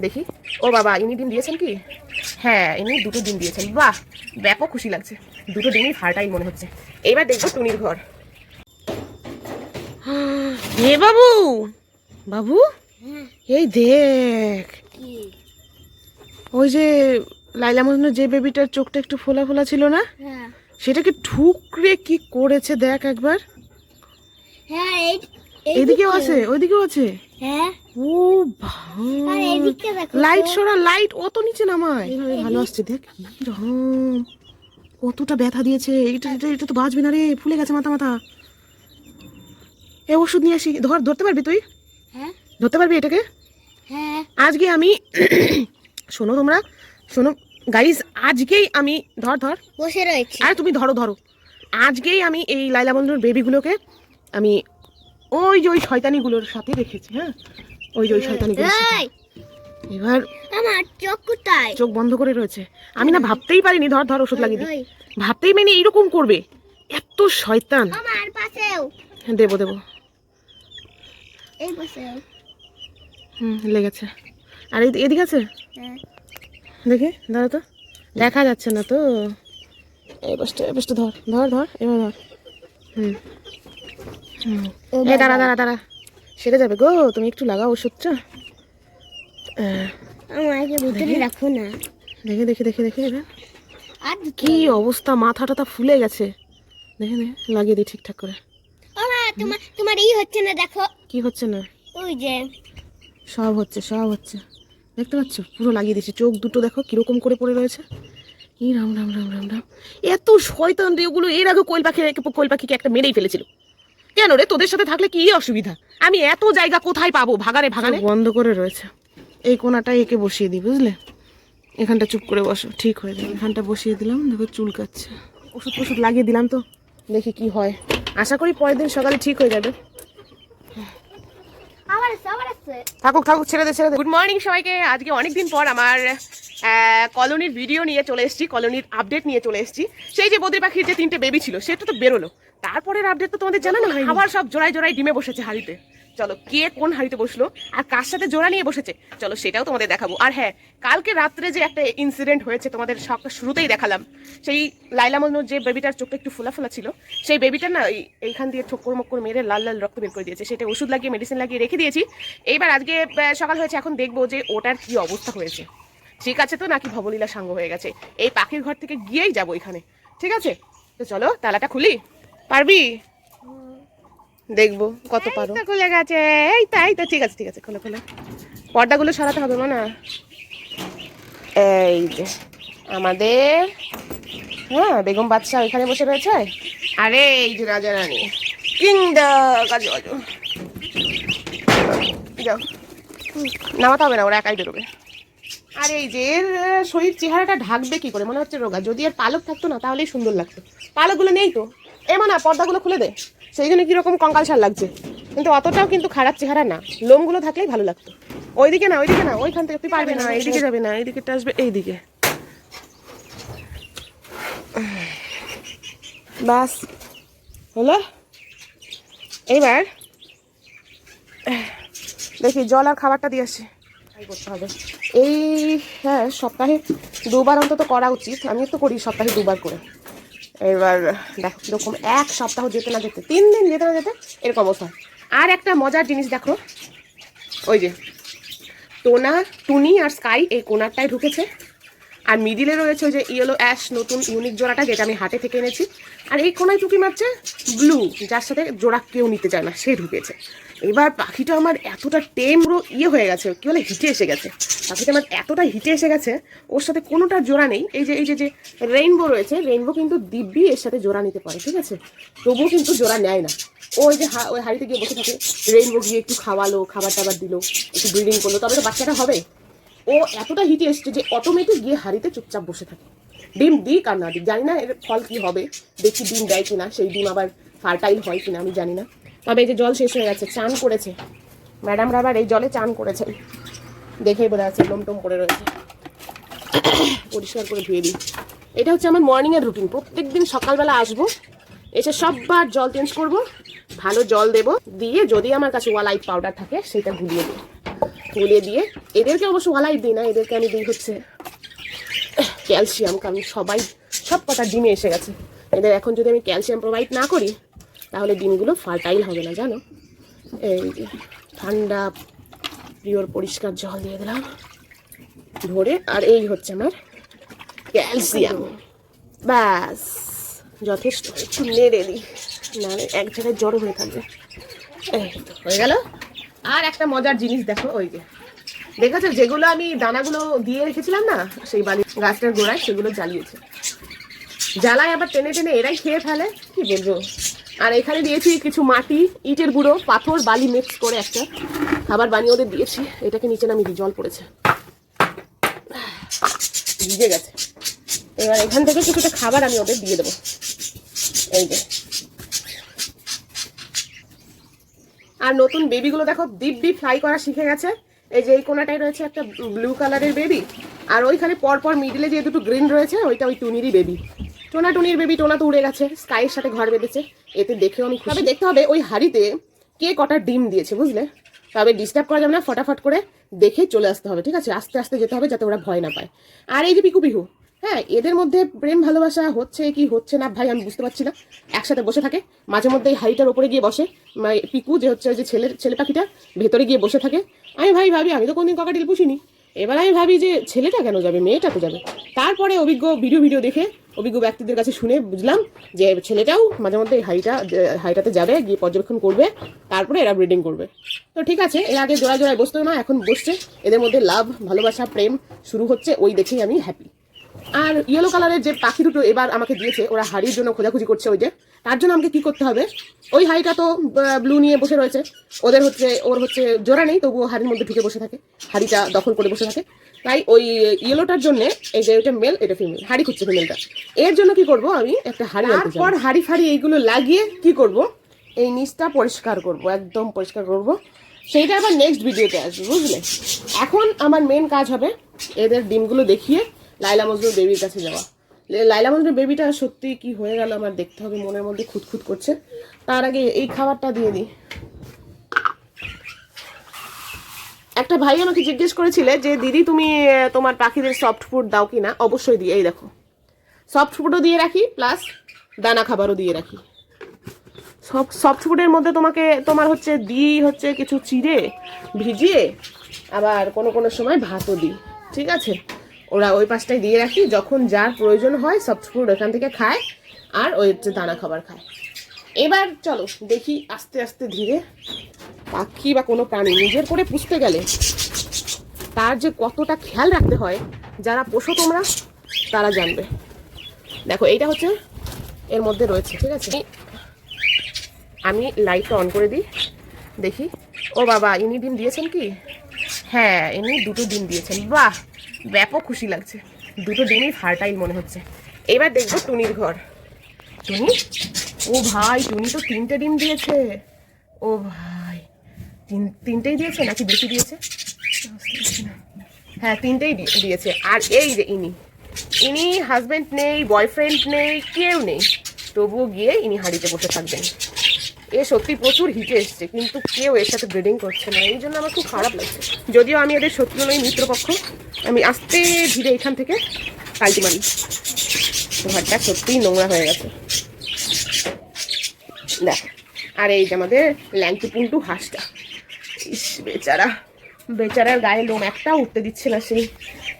দেখি। ও বাবা ইনি ডিম দিয়েছেন কি? হ্যাঁ ইনি দুটো ডিম দিয়েছেন। বাহ ব্যাপক খুশি লাগছে। দুটো ডিমই ফার্টাইল মনে হচ্ছে। এইবার দেখব টুনির ঘর। হে বাবু! বাবু? এই দেখ। ওই যে লাইলা মজনুর যে বেবিটার চোখটা একটু ফোলা ফোলা ছিল না? হ্যাঁ। সেটাকে ঠুকরে কি করেছে দেখ একবার। হ্যাঁ এই এদিকেও আছে ওইদিকেও আছে। হ্যাঁ? ও লাইট সরা লাইট অত নিচে নামায়। এইভাবে ভালো আসছে দেখ। কতটা ব্যথা দিয়েছে। এটা এটা এটা তো বাঁচবে না রে ফুলে গেছে মাথা মাথা। এ ওষুধ নিয়ে আসি। ধর ধরতে পারবি তুই? হ্যাঁ? ধরতে পারবি এটাকে? হ্যাঁ। আজকে আমি শোনো তোমরা শোনো গাইস আজকেই আমি ধর ধর। বসে রয়েছে। আর তুমি ধরো ধরো। আজকেই আমি এই লাইলা বন্ধুর বেবিগুলোকে আমি ওই যে ওই শয়তানিগুলোর সাথে রেখেছি হ্যাঁ? ওই যে ওই শয়তানিগুলোর সাথে। এবার আমার চোখ কোথায়? চোখ বন্ধ করে রয়েছে। আমি না ভাবতেই পারিনি ধর ধর ওষুধ লাগিয়ে দিই ভাবতেই মানে এইরকম করবে। এত শয়তান। আমার পাশেও। হ্যাঁ, দেবো দেবো। এই পাশেও। হুম লেগেছে। আর এদি- এদিকে আছে? হ্যাঁ। দেখি দাঁড়া তো। দেখা যাচ্ছে না তো। এই বসটা এই বসটা ধর ধর ধর এবার ধর। হুম। ও দাঁড়া দাঁড়া দাঁড়া। সেরে যাবে গো তুমি একটু লাগাও ওষুধটা। আমাকে ভিতরে রাখো না। দেখে দেখে দেখে দেখে এবার আর কি অবস্থা মাথা টাথা ফুলে গেছে। দেখে নে লাগিয়ে দিই ঠিকঠাক করে। তোমার তোমার এই হচ্ছে না দেখো। কি হচ্ছে না? ওই যে। সব হচ্ছে সব হচ্ছে। দেখতে পাচ্ছ? পুরো লাগিয়ে দিয়েছে। চোখ দুটো দেখো কীরকম করে পড়ে রয়েছে। ই রাম রাম রাম রাম রাম। এত শয়তান রে ওগুলো এর আগে কোয়েল পাখি কোয়েল পাখিকে একটা মেরেই ফেলেছিল। কেন রে? তোদের সাথে থাকলে কি অসুবিধা? আমি এত জায়গা কোথায় পাবো? ভাগারে ভাগারে বন্ধ করে রয়েছে। এই কোনাটাই একে বসিয়ে দিই বুঝলে? এখানটা চুপ করে বসো। ঠিক হয়ে যাবে। এখানটা বসিয়ে দিলাম। দেখো চুলকাচ্ছে ওষুধ ওষুধ লাগিয়ে দিলাম তো। দেখি কি হয়। আশা করি পরের দিন সকালে ঠিক হয়ে যাবে। থাকুক থাকুক ছেড়ে দে ছেড়ে দে। গুড মর্নিং সবাইকে। আজকে অনেকদিন পর আমার কলোনির ভিডিও নিয়ে চলে এসেছি কলোনির আপডেট নিয়ে চলে এসেছি। সেই যে বদ্রি পাখির যে তিনটে বেবি ছিল সেটা তো বেরোলো। তারপরের আপডেট তো তোমাদের জানানো হয় আবার সব জোড়ায় জোড়ায় ডিমে বসেছে হাড়িতে। চলো কে কোন হাড়িতে বসল আর কার সাথে জোড়া নিয়ে বসেছে? চলো সেটাও তোমাদের দেখাবো। আর হ্যাঁ কালকে রাত্রে যে একটা ইনসিডেন্ট হয়েছে তোমাদের সকাল শুরুতেই দেখালাম। সেই লাইলা মজনুর যে বেবিটার চোখটা একটু ফোলা ফোলা ছিল সেই বেবিটা না এই- এইখান দিয়ে ঠোক্কর মক্কর মেরে লাল লাল রক্ত বের করে দিয়েছে। সেটা ওষুধ লাগিয়ে মেডিসিন লাগিয়ে রেখে দিয়েছি। এইবার আজকে সকাল হয়েছে এখন দেখব যে ওটার কি অবস্থা হয়েছে। ঠিক আছে তো? নাকি ভবলীলা সাঙ্গ হয়ে গেছে? এই পাখির ঘর থেকে গিয়েই যাব এখানে। ঠিক আছে? তো চলো তালাটা খুলি। পারবি? দেখব কত পারো। খুলে গেছে। এই তো এই তো ঠিক আছে ঠিক আছে খোলো খোলো। পর্দাগুলো সরাতে হবে না এই যে আমাদের হ্যাঁ বেগম বাদশাহ ওইখানে বসে রয়েছে। আরে এই যে রাজা রানী। কিংদা কাজু কাজু। যাও। নামাতে হবে না ওরা একাই বেরোবে। আর এই যে এর শরীর চেহারাটা ঢাকবে কি করে? মনে হচ্ছে রোগা। যদি এর পালক থাকতো না তাহলেই সুন্দর লাগতো। পালকগুলো নেই তো? এমন না পর্দাগুলো খুলে দে। সেই জন্য কীরকম কঙ্কাল সার লাগছে। কিন্তু অতটাও কিন্তু খারাপ চেহারা না। লোমগুলো থাকলেই ভালো লাগতো। ওইদিকে না ওইদিকে না ওইখান থেকে তুই পারবি না এইদিকে যাবে না এইদিকে আসবে এইদিকে। বাস। হলো? এইবার দেখি জল আর খাবারটা দিয়ে আসি। করতে হবে। এই হ্যাঁ সপ্তাহে দুবার অন্তত করা উচিত। আমি তো করি সপ্তাহে দুবার করে। এবার, দেখো কীরকম এক সপ্তাহ যেতে না যেতে, তিন দিন যেতে না যেতে এরকম অবস্থা। আর একটা মজার জিনিস দেখো, ওই যে, টোনা, টুনি আর স্কাই এই কোনারটায় ঢুকেছে। আর মিডিলে রয়েছে ওই যে ইয়েলো অ্যাশ নতুন ইউনিক জোড়াটা যেটা আমি হাটে থেকে এনেছি। আর এই কোনায় টুকি মারছে ব্লু, যার সাথে জোড়া কেউ নিতে চায় না, সে ঢুকেছে। এবার পাখিটা আমার এতটা টেমরো ইয়ে হয়ে গেছে, কি বলে, হিটে এসে গেছে। পাখিটা আমার এতটা হিটে এসে গেছে, ওর সাথে কোনোটা জোড়া নেই। এই যে এই যে যে রেইনবো রয়েছে রেইনবো কিন্তু দিব্যি এর সাথে জোড়া নিতে পারে, ঠিক আছে? তবুও কিন্তু জোড়া নেয় না। ও ওই যে ওই হাড়িতে গিয়ে বসে থাকে রেইনবো গিয়ে একটু খাওয়ালো খাবার টাবার দিল, একটু ব্রিডিং করল, তবে তো বাচ্চাটা হবে। ও এতটা হিটে এসছে যে অটোমেটিক গিয়ে হাড়িতে চুপচাপ বসে থাকে। ডিম দিক আর না দিক, জানি না এর ফল কি হবে, দেখি ডিম দেয় কিনা, সেই ডিম আবার ফার্টাইল হয় কিনা, আমি জানি না। তবে এই যে জল শেষ হয়ে গেছে, চান করেছে। ম্যাডামরা আবার এই জলে চান করেছেন। দেখেই বোঝা যাচ্ছে লোমটোম পড়ে রয়েছে। পরিষ্কার করে ধুয়ে দিই। এটা হচ্ছে আমার মর্নিংয়ের রুটিন প্রত্যেক দিন সকালবেলা আসব, এসে সববার জল চেঞ্জ করব, ভালো জল দেব, দিয়ে যদি আমার কাছে ওয়ালাইট পাউডার থাকে, সেটা গুলিয়ে দিই। গুলিয়ে দিয়ে, এদেরকে অবশ্য ওয়ালাইট দিই না, এদেরকে আমি দিই হচ্ছে ক্যালসিয়াম কারণ সবাই সব কটা ডিমে এসে গেছে। এদের এখন যদি আমি ক্যালসিয়াম প্রোভাইড না করি তাহলে ডিমগুলো ফার্টাইল হবে না, জানো? এই ঠান্ডা, পিওর পরিষ্কার জল দিয়ে দিলাম, ভরে, আর এই হচ্ছে আমার ক্যালসিয়াম। ব্যাস, যথেষ্ট একটু নেড়ে দিই, নাহলে এক জায়গায় জড়ো হয়ে থাকবে। হয়ে গেল। আর একটা মজার জিনিস দেখো, ওই যে, দেখেছ, যেগুলো আমি দানাগুলো দিয়ে রেখেছিলাম না, সেই বালি, গাছটার গোড়ায় সেগুলো জ্বালিয়েছে। জ্বালায় আবার টেনে টেনে এরাই খেয়ে ফেলে, কি বলব? আর এখানে দিয়েছি কিছু মাটি, ইটের গুঁড়ো, পাথর, বালি মিক্স করে একটা খাবার বানিয়ে ওদের দিয়েছি। এটাকে নিচে নামিয়ে দিই, জল পড়েছে। ভিজে গেছে। এবার এখান থেকে কিছুটা খাবার আমি ওদের দিয়ে দেবো। এই যে। আর নতুন বেবিগুলো দেখো ডিপ ফ্রাই করা শিখে গেছে। এই যে এই কোনাটায় রয়েছে একটা ব্লু কালারের বেবি আর ওইখানে পরপর মিডিলে যে দুটো গ্রিন রয়েছে, ওইটা ওই টুনিরই বেবি টোনা টুনির বেবি টোনা তো উড়ে গেছে, স্কাইয়ের সাথে ঘর বেঁধেছে। এতে দেখেও আমি তবে দেখতে হবে, ওই হাড়িতে কে কটা ডিম দিয়েছে, বুঝলে? তবে ডিস্টার্ব করা যাবে না, ফটাফট করে দেখে চলে আসতে হবে, ঠিক আছে? আস্তে আস্তে যেতে হবে যাতে ওরা ভয় না পায়। আর এই যে পিকু পিহু হ্যাঁ এদের মধ্যে প্রেম ভালোবাসা হচ্ছে কি হচ্ছে না, ভাই, আমি বুঝতে পারছি না। একসাথে বসে থাকে, মাঝে মধ্যে এই হাড়িটার ওপরে গিয়ে বসে। পিকু যে হচ্ছে যে ছেলের, ছেলে পাখিটা ভেতরে গিয়ে বসে থাকে। আমি ভাই ভাবি, আমি তো কোনদিন ককাটিল পুষিনি। এবার আমি ভাবি যে ছেলেটা কেন যাবে, মেয়েটা তো যাবে। তারপরে অভিজ্ঞ ভিডিও ভিডিও দেখে অভিজ্ঞ ব্যক্তিদের কাছে শুনে বুঝলাম যে ছেলেটাও মাঝে মধ্যে এই হাড়িটা হাড়িটাতে যাবে, গিয়ে পর্যবেক্ষণ করবে, তারপরে এরা ব্রিডিং করবে। তো ঠিক আছে, এর আগে জোড়ায় জোড়ায় বসতো না, এখন বসছে। এদের মধ্যে লাভ, ভালোবাসা, প্রেম শুরু হচ্ছে ওই দেখেই আমি হ্যাপি আর ইয়েলো কালারের যে পাখি দুটো এবার আমাকে দিয়েছে, ওরা হাড়ির জন্য খোঁজাখুঁজি করছে ওই যে। তার জন্য আমাকে কি করতে হবে? ওই হাড়িটা তো ব্লু নিয়ে বসে রয়েছে। ওদের হচ্ছে, ওর হচ্ছে জোড়া নেই, তবুও হাড়ির মধ্যে ঢুকে বসে থাকে। হাড়িটা দখল করে বসে থাকে। তাই ওই ইয়েলোটার জন্য এই যে এটা মেল এটা ফিমেল হাড়ি খুঁজছে ফিমেলটা এর জন্য কি করব আমি? একটা হাড়ি তারপর হাড়ি ফাড়ি এইগুলো লাগিয়ে কি করব? এই নিচটা পরিষ্কার করব, একদম পরিষ্কার করব। সেইটা আবার নেক্সট ভিডিওতে আসবে, বুঝলে? এখন আমার মেন কাজ হবে এদের ডিমগুলো দেখিয়ে লাইলা মজনুর বেবির কাছে যাওয়া। লাইলা মজনুর বেবিটা সত্যি কি হয়ে গেল আমার দেখতে হবে, মনের মধ্যে খুঁতখুত করছে। তার আগে এই খাবারটা দিয়ে দিই। একটা ভাই আমাকে জিজ্ঞেস করেছিলে যে, দিদি, তুমি তোমার পাখিদের সফট ফুড দাও কি না? অবশ্যই দিই, এই দেখো। সফট ফুডও দিয়ে রাখি প্লাস দানা খাবারও দিয়ে রাখি। সব সফট ফুডের মধ্যে তোমাকে, তোমার হচ্ছে দিই হচ্ছে কিছু চিড়ে, ভিজিয়ে আবার কোনো কোনো সময় ভাতও দিই, ঠিক আছে? ওরা ওই পাশটায় দিয়ে রাখি, যখন যার প্রয়োজন হয় সফট ফুড ওখান থেকে খায় আর ওই হচ্ছে দানা খাবার খায়। এবার চলো দেখি আস্তে আস্তে ধীরে পাখি বা কোনো প্রাণী নিজের করে পুষতে গেলে তার যে কতটা খেয়াল রাখতে হয়, যারা পোষো তোমরা, তারা জানবে। দেখো, এইটা হচ্ছে এর মধ্যে রয়েছে, ঠিক আছে? আমি লাইটটা অন করে দিই, দেখি। ও বাবা, ইনি ডিম দিয়েছেন কি? হ্যাঁ ইনি দুটো ডিম দিয়েছেন। বাহ, ব্যাপক খুশি লাগছে। দুটো ডিমই ফার্টাইল মনে হচ্ছে। এবার দেখব টুনির ঘর। টুনি? ও ভাই, টুনি তো তিনটে ডিম দিয়েছে। ও ভাই, তিন, তিনটেই দিয়েছে নাকি বেশি দিয়েছে? হ্যাঁ তিনটেই দিয়েছে। আর এই যে ইনি। ইনি হাজবেন্ড নেই বয়ফ্রেন্ড নেই, কেউ নেই। তবুও গিয়ে ইনি হাঁড়িতে বসে থাকবেন। এ সত্যি প্রচুর হিটে এসছে, কিন্তু কেউ এর সাথে ব্রিডিং করছে না। এই জন্য আমার খুব খারাপ লাগছে। যদিও আমি এদের শত্রু নই মিত্রপক্ষ আমি আস্তে ধীরে এখান থেকে পাল্টি মারি। ঘরটা সত্যিই নোংরা হয়ে গেছে। দেখ, আর এই যে আমাদের ল্যাংটু পুন্টু হাঁসটা। ইস, বেচারা, বেচারার গায়ে লোম একটা উঠতে দিচ্ছে না সেই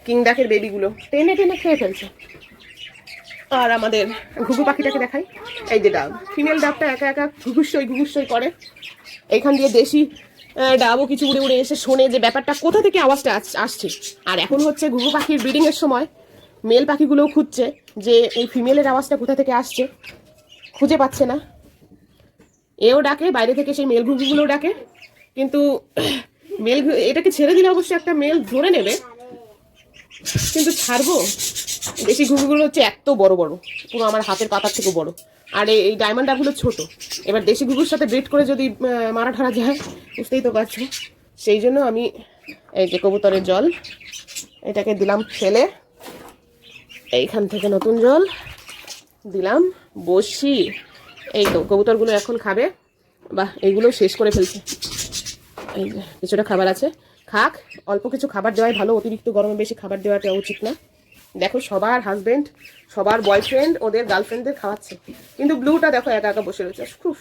কিংডাকের বেবিগুলো টেনে টেনে খেয়ে ফেলছে। আর আমাদের ঘুঘু পাখিটাকে দেখাই। এই যে ডাব। ফিমেল ডাবটা একা একা ঘুঘুসই ঘুঘুসই করে। এইখান দিয়ে দেশি ডাবও কিছু উড়ে উড়ে এসে শোনে যে ব্যাপারটা কোথা থেকে আওয়াজটা আস- আসছে। আর এখন হচ্ছে ঘুঘু পাখির ব্রিডিং এর সময় মেল পাখিগুলোও খুঁজছে যে এই ফিমেলের আওয়াজটা কোথা থেকে আসছে। খুঁজে পাচ্ছে না। এও ডাকে, বাইরে থেকে সেই মেল ঘুঘুগুলোও ডাকে। কিন্তু মেল এটাকে ছেড়ে দিলে অবশ্যই একটা মেল ধরে নেবে। কিন্তু ছাড়বো? দেশি ঘুঘুগুলো হচ্ছে এত বড় বড়, পুরো আমার হাতের পাতার থেকে বড়। আর এই- ডায়মন্ড ডাবগুলো ছোট। এবার দেশি ঘুঘুর সাথে ব্রিড করে যদি মারা ঠারা যায়, বুঝতেই তো পারছ। সেই জন্য আমি এই যে কবুতরের জল, এটাকে দিলাম ফেলে। এইখান থেকে নতুন জল দিলাম, বসি। এই তো, কবুতরগুলো এখন খাবে। বাহ, এইগুলো শেষ করে ফেলছে। এই যে, কিছুটা খাবার আছে। খাক, অল্প কিছু খাবার দেওয়াই ভালো, অতিরিক্ত গরমে বেশি খাবার দেওয়াটা উচিত না। দেখো সবার হাজবেন্ড সবার বয়ফ্রেন্ড ওদের গার্লফ্রেন্ডদের খাওয়াচ্ছে। কিন্তু ব্লুটা দেখো একা একা বসে রয়েছে। খুব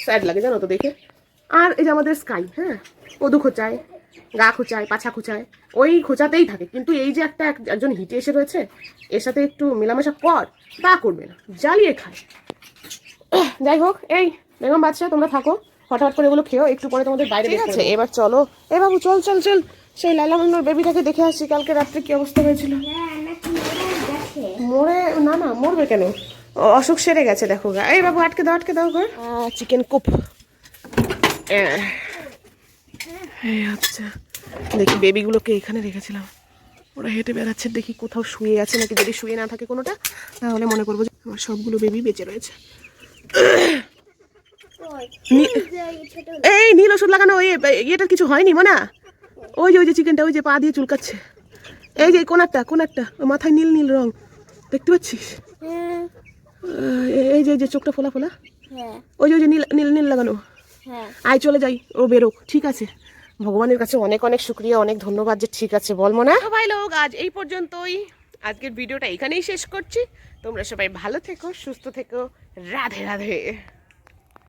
স্যাড লাগে জানো তো দেখে। আর এই যে আমাদের স্কাই হ্যাঁ? কদু খোঁচায় গা খোঁচায় পাছা খোঁচায় ওই খোঁচাতেই থাকে। কিন্তু এই যে একটা এক- একজন হিটে এসে রয়েছে এর সাথে একটু মেলামেশা কর তা করবে না জ্বালিয়ে খায়। যাই হোক এই বেগম বাচ্চা তোমরা থাকো। হঠাৎ করে এগুলো খেও একটু পরে তোমাদের বাইরে ঠিক আছে এবার চলো। এ বাবু চল চল চল। সেই লালা মান্নুর বেবিটাকে দেখে আসি কালকে রাত্রে কি অবস্থা হয়েছিল? মরে না না মরবে কেন? অসুখ সেরে গেছে দেখো গা। এই বাবু আটকে দাও আটকে দাও ঘর। চিকেন কুপ আচ্ছা দেখি বেবিগুলোকে এখানে রেখেছিলাম। ওরা হেঁটে বেড়াচ্ছে দেখি কোথাও শুয়ে আছে নাকি। যদি শুয়ে না থাকে কোনোটা তাহলে মনে করব যে আমার সবগুলো বেবি বেঁচে রয়েছে। এই নীল ওষুধ লাগানো ওই ইয়েটার কিছু হয়নি মনা? ওই যে ওই যে চিকেনটা ওই যে পা দিয়ে চুলকাচ্ছে। এই যে কোন একটা কোন একটা মাথায় নীল নীল রং। দেখতে পাচ্ছিস? হ্যাঁ। এই যে এই যে চোখটা ফোলা ফোলা। হ্যাঁ। ওই যে ওই যে নীল নীল নীল লাগানো। হ্যাঁ। আয় চলে যাই ও বেরোক ঠিক আছে। ভগবানের কাছে অনেক অনেক শুক্রিয়া অনেক ধন্যবাদ যে ঠিক আছে বল মনে। ভাই লোক আজ এই পর্যন্তই। আজকের ভিডিওটা এখানেই শেষ করছি। তোমরা সবাই ভালো থেকো সুস্থ থেকো। রাধে রাধে।